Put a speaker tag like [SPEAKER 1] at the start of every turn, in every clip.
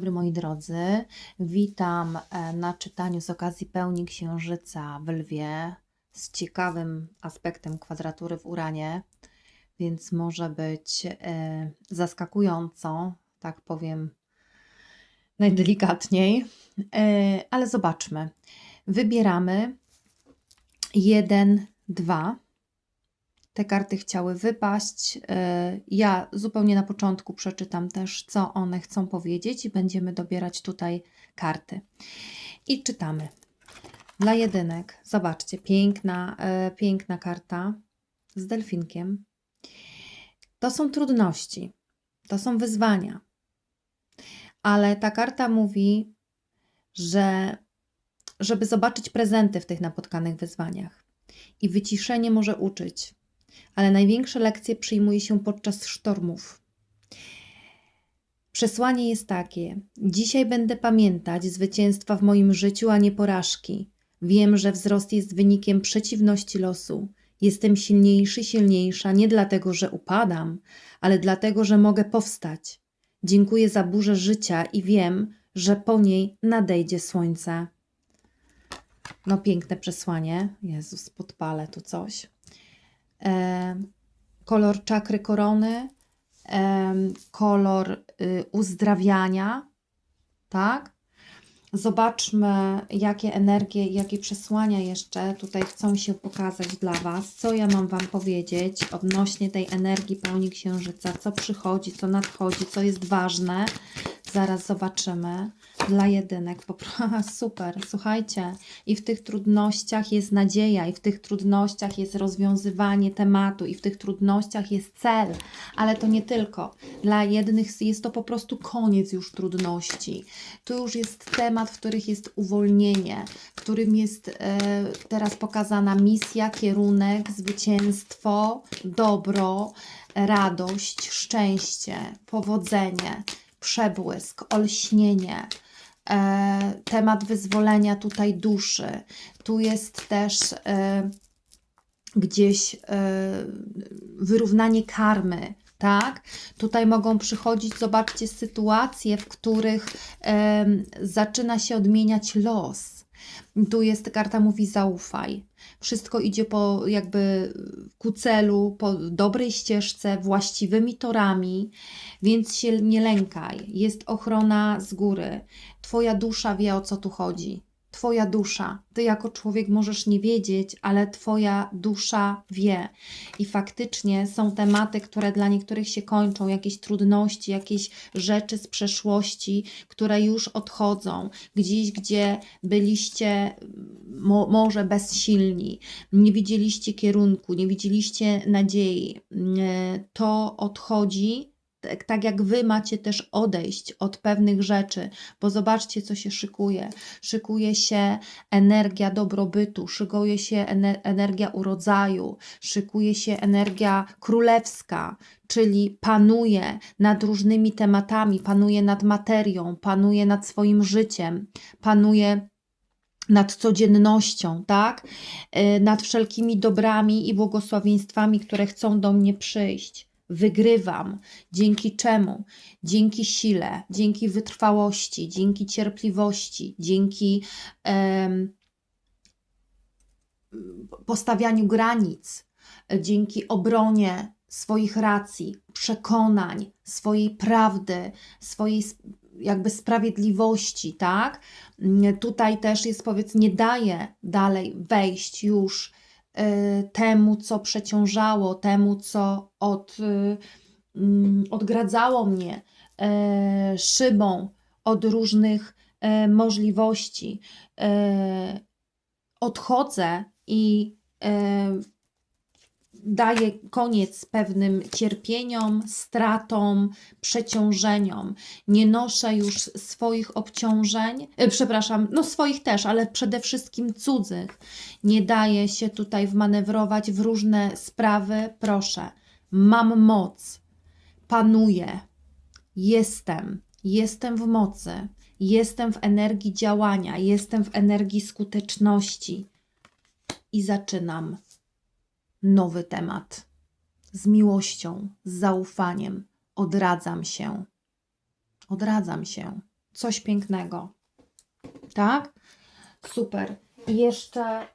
[SPEAKER 1] dobry moi drodzy, witam e, na czytaniu z okazji pełni Księżyca w Lwie z ciekawym aspektem kwadratury w Uranie, więc może być e, zaskakująco, tak powiem najdelikatniej, E, ale zobaczmy. Wybieramy jeden, dwa. Te karty chciały wypaść. E, Ja zupełnie na początku przeczytam też, co one chcą powiedzieć, i będziemy dobierać tutaj karty. I czytamy. Dla jedynek, zobaczcie, piękna, e, piękna karta z delfinkiem. To są trudności, to są wyzwania, ale ta karta mówi, że żeby zobaczyć prezenty w tych napotkanych wyzwaniach. I wyciszenie może uczyć, ale największe lekcje przyjmuje się podczas sztormów. Przesłanie jest takie: Dzisiaj będę pamiętać zwycięstwa w moim życiu, a nie porażki. Wiem, że wzrost jest wynikiem przeciwności losu. Jestem silniejszy, silniejsza nie dlatego, że upadam, ale dlatego, że mogę powstać. Dziękuję za burzę życia i wiem, że po niej nadejdzie słońce. No, piękne przesłanie. Jezus, podpalę tu coś. Kolor czakry korony, kolor y, uzdrawiania, tak? Zobaczmy, jakie energie, jakie przesłania jeszcze tutaj chcą się pokazać dla Was. Co ja mam Wam powiedzieć odnośnie tej energii pełni księżyca? Co przychodzi, co nadchodzi, co jest ważne? Zaraz zobaczymy. Dla jedynek, po prostu super, słuchajcie. I w tych trudnościach jest nadzieja, i w tych trudnościach jest rozwiązywanie tematu, i w tych trudnościach jest cel, ale to nie tylko. Dla jednych jest to po prostu koniec już trudności. Tu już jest temat, w których jest uwolnienie, w którym jest e, teraz pokazana misja, kierunek, zwycięstwo, dobro, radość, szczęście, powodzenie przebłysk, olśnienie, e, temat wyzwolenia tutaj duszy. Tu jest też e, gdzieś e, wyrównanie karmy. Tak? Tutaj mogą przychodzić, zobaczcie, sytuacje, w których zaczyna się odmieniać los. Tu jest karta mówi zaufaj. Wszystko idzie po jakby ku celu, po dobrej ścieżce, właściwymi torami, więc się nie lękaj. Jest ochrona z góry. Twoja dusza wie o co tu chodzi. Twoja dusza. Ty jako człowiek możesz nie wiedzieć, ale Twoja dusza wie. I faktycznie są tematy, które dla niektórych się kończą, jakieś trudności, jakieś rzeczy z przeszłości, które już odchodzą, gdzieś, gdzie byliście mo może bezsilni, nie widzieliście kierunku, nie widzieliście nadziei. To odchodzi tak, tak jak wy macie też odejść od pewnych rzeczy, bo zobaczcie, co się szykuje. Szykuje się energia dobrobytu, szykuje się energia urodzaju, szykuje się energia królewska, czyli panuje nad różnymi tematami, panuje nad materią, panuje nad swoim życiem, panuje nad codziennością, tak? Y, nad wszelkimi dobrami i błogosławieństwami, które chcą do mnie przyjść wygrywam. Dzięki czemu? Dzięki sile, dzięki wytrwałości, dzięki cierpliwości, dzięki em, postawianiu granic, dzięki obronie swoich racji, przekonań, swojej prawdy, swojej jakby sprawiedliwości, tak? Tutaj też jest powiedz, nie daje dalej wejść już temu, co przeciążało, temu, co od, y, mm, odgradzało mnie y, szybą od różnych możliwości. Odchodzę i daje koniec pewnym cierpieniom, stratom, przeciążeniom. Nie noszę już swoich obciążeń, e, przepraszam, no swoich też, ale przede wszystkim cudzych. Nie daje się tutaj wmanewrować w różne sprawy. Proszę, mam moc, panuję, jestem, jestem w mocy, jestem w energii działania, jestem w energii skuteczności. I zaczynam nowy temat. Z miłością, z zaufaniem odradzam się. Odradzam się. coś pięknego. Tak? Super. Jeszcze y,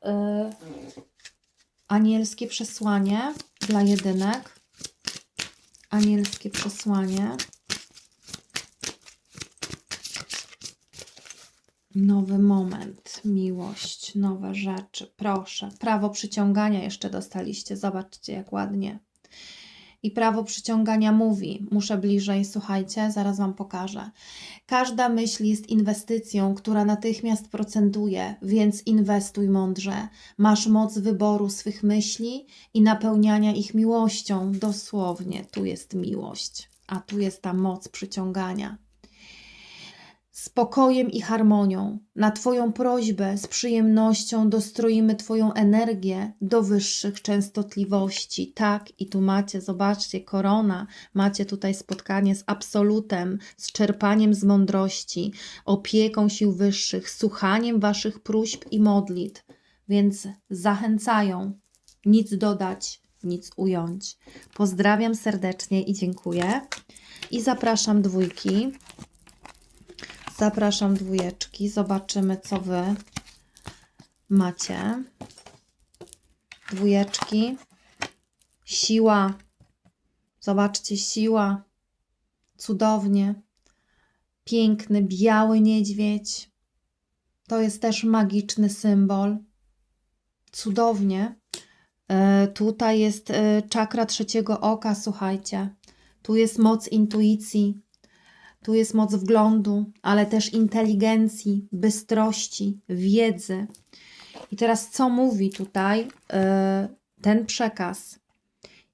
[SPEAKER 1] anielskie przesłanie dla jedynek. Anielskie przesłanie. Nowy moment, miłość, nowe rzeczy. Proszę. Prawo przyciągania jeszcze dostaliście. Zobaczcie, jak ładnie. I prawo przyciągania mówi, muszę bliżej, słuchajcie, zaraz Wam pokażę. Każda myśl jest inwestycją, która natychmiast procentuje, więc inwestuj mądrze. Masz moc wyboru swych myśli i napełniania ich miłością. Dosłownie, tu jest miłość, a tu jest ta moc przyciągania spokojem i harmonią. Na Twoją prośbę z przyjemnością dostroimy Twoją energię do wyższych częstotliwości. Tak, i tu macie, zobaczcie, korona, macie tutaj spotkanie z absolutem, z czerpaniem z mądrości, opieką sił wyższych, słuchaniem Waszych próśb i modlitw, więc zachęcają, nic dodać, nic ująć. Pozdrawiam serdecznie i dziękuję. I zapraszam dwójki. Zapraszam dwójeczki. Zobaczymy, co wy macie. Dwójeczki. Siła. Zobaczcie, siła. Cudownie. Piękny, biały niedźwiedź. To jest też magiczny symbol. Cudownie. E, tutaj jest e, czakra trzeciego oka, słuchajcie. Tu jest moc intuicji. Tu jest moc wglądu, ale też inteligencji, bystrości, wiedzy. I teraz co mówi tutaj yy, ten przekaz?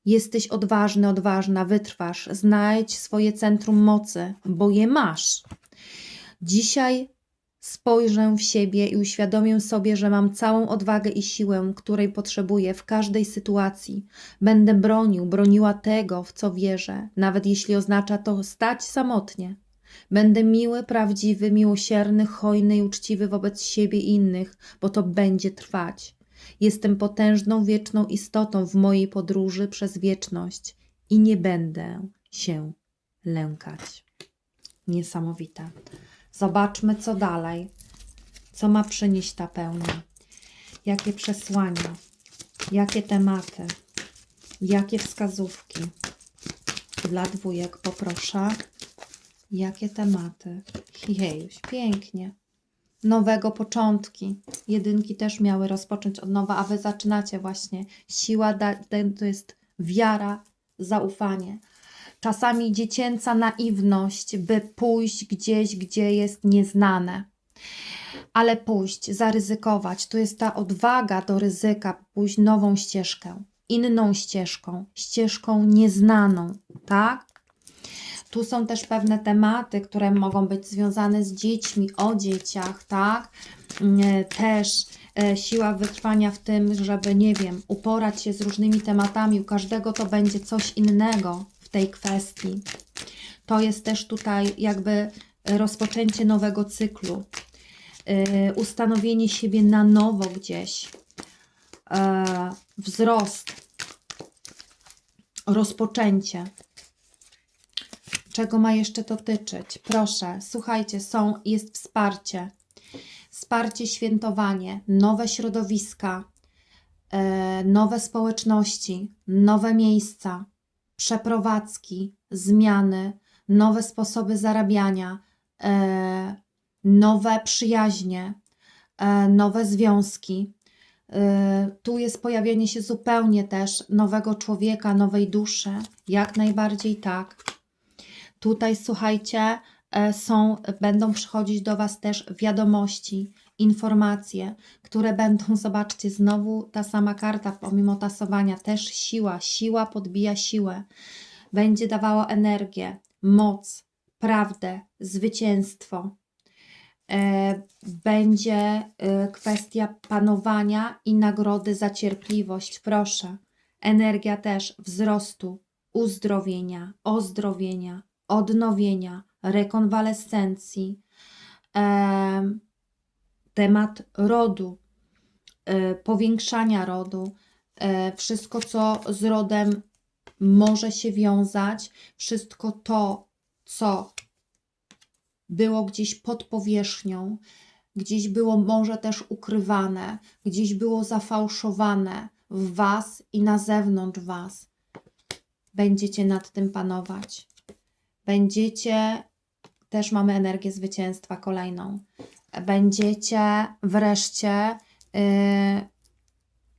[SPEAKER 1] Jesteś odważny, odważna, wytrwasz, znajdź swoje centrum mocy, bo je masz. Dzisiaj spojrzę w siebie i uświadomię sobie, że mam całą odwagę i siłę, której potrzebuję w każdej sytuacji. Będę bronił, broniła tego, w co wierzę, nawet jeśli oznacza to stać samotnie. Będę miły, prawdziwy, miłosierny, hojny i uczciwy wobec siebie i innych, bo to będzie trwać. Jestem potężną, wieczną istotą w mojej podróży przez wieczność i nie będę się lękać. Niesamowite. Zobaczmy, co dalej. Co ma przynieść ta pełnia? Jakie przesłania? Jakie tematy? Jakie wskazówki? Dla dwójek poproszę. Jakie tematy? Jejuś, pięknie. Nowego początki. Jedynki też miały rozpocząć od nowa, a wy zaczynacie właśnie. Siła da, to jest wiara, zaufanie. Czasami dziecięca naiwność, by pójść gdzieś, gdzie jest nieznane. Ale pójść, zaryzykować. Tu jest ta odwaga do ryzyka, pójść nową ścieżkę, inną ścieżką, ścieżką nieznaną, tak? Tu są też pewne tematy, które mogą być związane z dziećmi, o dzieciach, tak? Mm, też e, siła wytrwania w tym, żeby, nie wiem, uporać się z różnymi tematami. U każdego to będzie coś innego tej kwestii. To jest też tutaj jakby rozpoczęcie nowego cyklu, e, ustanowienie siebie na nowo gdzieś, e, wzrost, rozpoczęcie. Czego ma jeszcze dotyczyć? Proszę, słuchajcie, są, jest wsparcie. Wsparcie, świętowanie, nowe środowiska, e, nowe społeczności, nowe miejsca, przeprowadzki, zmiany, nowe sposoby zarabiania, e, nowe przyjaźnie, e, nowe związki. E, tu jest pojawienie się zupełnie też nowego człowieka, nowej duszy, jak najbardziej tak. Tutaj słuchajcie, są, będą przychodzić do Was też wiadomości, informacje, które będą, zobaczcie, znowu ta sama karta, pomimo tasowania, też siła, siła podbija siłę, będzie dawała energię, moc, prawdę, zwycięstwo. E, będzie e, kwestia panowania i nagrody za cierpliwość, proszę. Energia też wzrostu, uzdrowienia, ozdrowienia, odnowienia, rekonwalescencji, e, temat rodu, e, powiększania rodu, e, wszystko, co z rodem może się wiązać, wszystko to, co było gdzieś pod powierzchnią, gdzieś było może też ukrywane, gdzieś było zafałszowane w Was i na zewnątrz Was. Będziecie nad tym panować. Będziecie, też mamy energię zwycięstwa kolejną. Będziecie wreszcie, yy,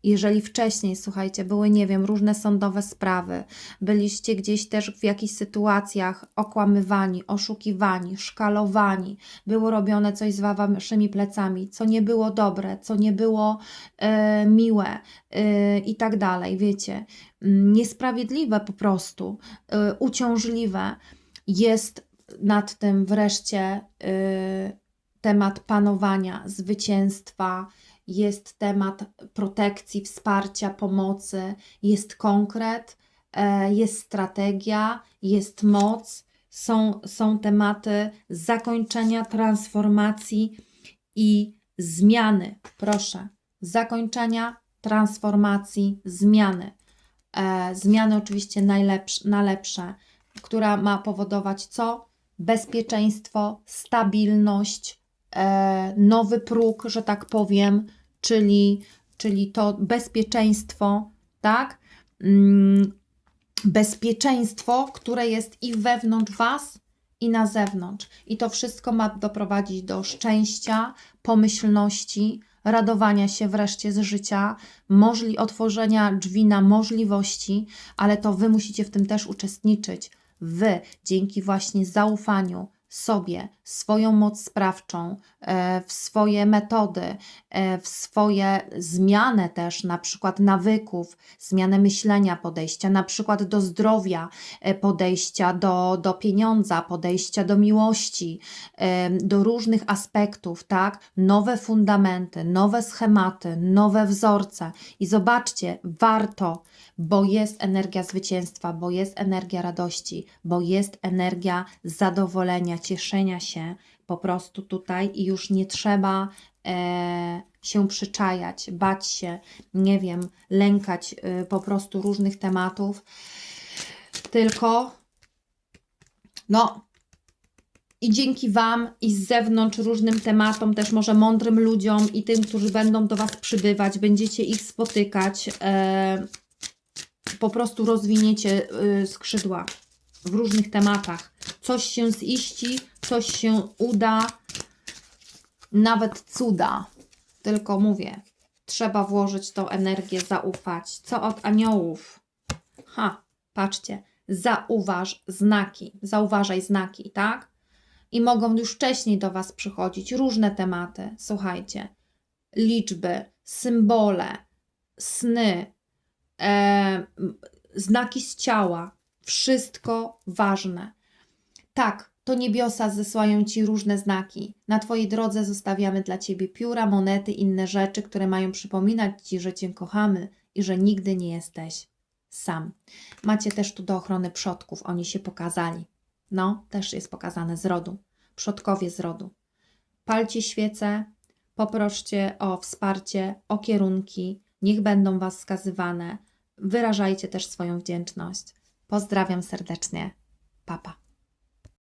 [SPEAKER 1] jeżeli wcześniej, słuchajcie, były, nie wiem, różne sądowe sprawy, byliście gdzieś też w jakichś sytuacjach okłamywani, oszukiwani, szkalowani, było robione coś z waszymi plecami, co nie było dobre, co nie było e, miłe e, i tak dalej, wiecie, niesprawiedliwe po prostu, uciążliwe, jest nad tym wreszcie e, temat panowania, zwycięstwa, jest temat protekcji, wsparcia, pomocy, jest konkret, e, jest strategia, jest moc, są, są tematy zakończenia, transformacji i zmiany. Proszę, zakończenia, transformacji, zmiany. E, zmiany oczywiście na lepsze, która ma powodować co? Bezpieczeństwo, stabilność, nowy próg, że tak powiem, czyli, czyli to bezpieczeństwo, tak? Mm, bezpieczeństwo, które jest i wewnątrz Was, i na zewnątrz. I to wszystko ma doprowadzić do szczęścia, pomyślności, radowania się wreszcie z życia, możli otworzenia drzwi na możliwości, ale to Wy musicie w tym też uczestniczyć. Wy, dzięki właśnie zaufaniu sobie, swoją moc sprawczą, e, w swoje metody, e, w swoje zmianę też, na przykład nawyków, zmianę myślenia, podejścia, na przykład do zdrowia, e, podejścia do, do pieniądza, podejścia do miłości, do różnych aspektów, tak? Nowe fundamenty, nowe schematy, nowe wzorce. I zobaczcie, warto, bo jest energia zwycięstwa, bo jest energia radości, bo jest energia zadowolenia, cieszenia się po prostu tutaj i już nie trzeba e, się przyczajać, bać się, nie wiem, lękać e, po prostu różnych tematów, tylko no, i dzięki Wam i z zewnątrz różnym tematom, też może mądrym ludziom i tym, którzy będą do Was przybywać, będziecie ich spotykać, e, po prostu rozwiniecie y, skrzydła w różnych tematach. Coś się ziści, coś się uda, nawet cuda. Tylko mówię, trzeba włożyć tą energię, zaufać. Co od aniołów? Ha, patrzcie, zauważ znaki, zauważaj znaki, tak? I mogą już wcześniej do Was przychodzić różne tematy. Słuchajcie, liczby, symbole, sny, e, znaki z ciała, wszystko ważne. Tak, to niebiosa zesłają Ci różne znaki. Na Twojej drodze zostawiamy dla Ciebie pióra, monety, inne rzeczy, które mają przypominać Ci, że Cię kochamy i że nigdy nie jesteś sam. Macie też tu do ochrony przodków, oni się pokazali. No, też jest pokazane z rodu. Przodkowie z rodu. Palcie świece, poproście o wsparcie, o kierunki, niech będą Was wskazywane. Wyrażajcie też swoją wdzięczność. Pozdrawiam serdecznie. Papa.